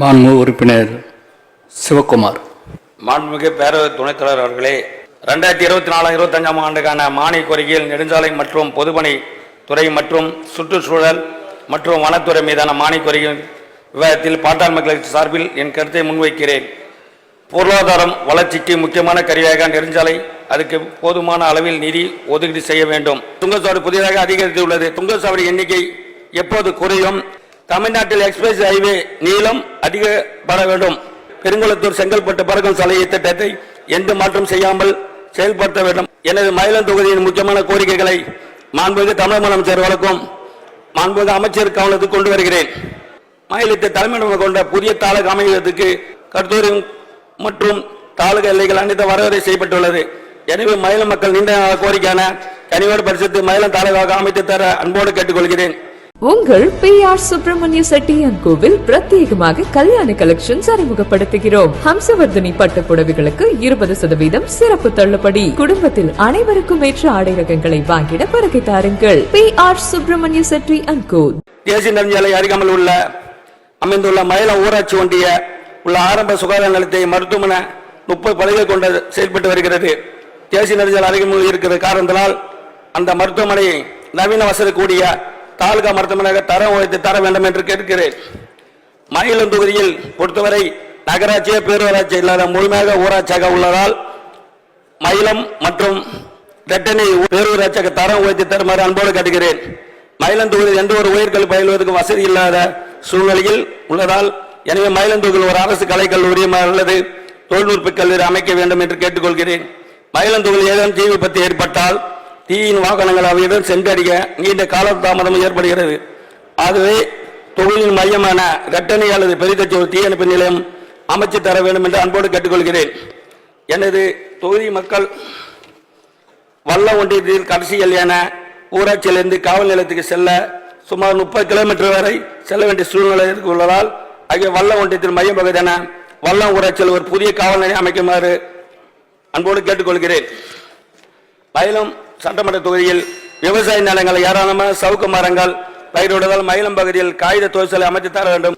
மாண்பு உறுப்பினர் சிவகுமார். மாண்புமிகு பேரவை துணைத் தலைவர் அவர்களே ரெண்டாயிரத்தி இருபத்தி நாலாம் இருபத்தஞ்சாம் ஆண்டுக்கான மானிய கோரிக்கையில் நெடுஞ்சாலை மற்றும் பொதுப்பணி துறை மற்றும் சுற்றுச்சூழல் மற்றும் வனத்துறை மீதான மானிய கோரிக்கை விவாதத்தில் பாட்டாள் மக்களுக்கு சார்பில் என் கருத்தை முன்வைக்கிறேன். பொருளாதாரம் வளர்ச்சிக்கு முக்கியமான கருவியாக நெடுஞ்சாலை அதுக்கு போதுமான அளவில் நிதி ஒதுக்கீடு செய்ய வேண்டும். துங்கசாவடி புதிதாக அதிகரித்துள்ளது. துங்கசாவடி எண்ணிக்கை எப்போது குறையும்? தமிழ்நாட்டில் எக்ஸ்பிரஸ் ஹைவே நீளம் அதிகப்பட வேண்டும். பெருங்குளத்தூர் செங்கல்பட்டு பறக்கும் சாலை திட்டத்தை எந்த மாற்றம் செய்யாமல் செயல்படுத்த வேண்டும். எனது மயிலம் தொகுதியின் முக்கியமான கோரிக்கைகளை மாண்புமிகு தமிழக முதலமைச்சர் வழக்கும் மாண்புமிகு அமைச்சர் கவனத்துக்கு கொண்டு வருகிறேன். மாநிலத்தை தலைமையிடம் கொண்ட புதிய தாலுகா அமைவதற்கு கருத்தூரி மற்றும் தாலுகா எல்லைகள் அனைத்து வரவரை செய்யப்பட்டுள்ளது. எனவே மயிலம் மக்கள் நீண்ட நாள் கோரிக்கையான கனிவோடு பரிசுத்து மயிலம் தாலுகாவாக அமைத்து தர அன்போடு கேட்டுக்கொள்கிறேன். உங்கள் பி ஆர் சுப்பிரமணிய செட்டியான் கோவில் பிரத்யேகமாக கல்யாண கலெக்ஷன்ஸ் அறிமுகப்படுத்துகிறோம். ஹம்சவர்தனி பட்டு புடவைகளுக்கு இருபது சதவீதம் சிறப்பு தள்ளுபடி. குடும்பத்தில் அனைவருக்கும் ஏற்ற ஆடை ரகங்களை வாங்கிட வருகை தாருங்கள். P R Subramania Chetty and co தேசிய நெஞ்சாலை அருகாமல் உள்ள அமைந்துள்ள மயிலம் ஊராட்சி ஒன்றிய உள்ள ஆரம்ப சுகாதார நிலையத்தை மருத்துவமனை முப்பது பதவிகள் கொண்டு செயல்பட்டு வருகிறது. தேசிய நெடுஞ்சாலை அருகாமல் இருக்கிற காரணத்தினால் அந்த மருத்துவமனையை நவீன வசதி கூடிய தாலுகா மருத்துவமனையாக தரம் உயர்த்தி தர வேண்டும் என்று கேட்கிறேன். மயிலம் தொகுதியில் பொறுத்தவரை நகராட்சியே பேரூராட்சி இல்லாத முழுமையாக ஊராட்சியாக உள்ளதால் மயிலம் மற்றும் ரெட்டனை பேரூராட்சியாக தரம் உயர்த்தி தருமாறு அன்போடு கேட்டுகிறேன். மயிலம் தொகுதியில் எந்த ஒரு உயர்கல்வி பயில்வதற்கு வசதி இல்லாத சூழ்நிலையில் உள்ளதால் எனவே மயிலம் தொகுதியில் ஒரு அரசு கலைக்கல்லூரி அல்லது தொழில்நுட்ப கல்லூரி அமைக்க வேண்டும் என்று கேட்டுக்கொள்கிறேன். மயிலம் தொகுதியில் ஏதேனும் தீ விபத்து ஏற்பட்டால் தீயின் வாகனங்கள் அவையுடன் சென்றடைய நீண்ட காலதாமதம் ஏற்படுகிறது. ஆகவே தொகுதியின் மையமான ரெட்டனை அல்லது பெரிதச்சி தீயணைப்பு நிலையம் அமைச்சு தர வேண்டும் என்று அன்போடு கேட்டுக்கொள்கிறேன். எனது தொகுதி மக்கள் வல்ல ஒன்றியத்தில் கடைசி எல்லையான ஊராட்சியிலிருந்து காவல் நிலையத்துக்கு செல்ல சுமார் முப்பது கிலோமீட்டர் வரை செல்ல வேண்டிய சூழ்நிலை உள்ளதால் ஆகிய வல்ல ஒன்றியத்தின் மைய பகுதியான வல்லம் ஊராட்சியில் ஒரு புதிய காவல் நிலையம் அமைக்குமாறு அன்போடு கேட்டுக்கொள்கிறேன். மயிலம் சட்டமன்ற தொகுதியில் விவசாய நிலங்களை ஏராளமாக சவுக்கு மரங்கள் பயிரிடுவதால் மயிலம் பகுதியில் காகித தொழிற்சாலை அமைத்து தர வேண்டும்.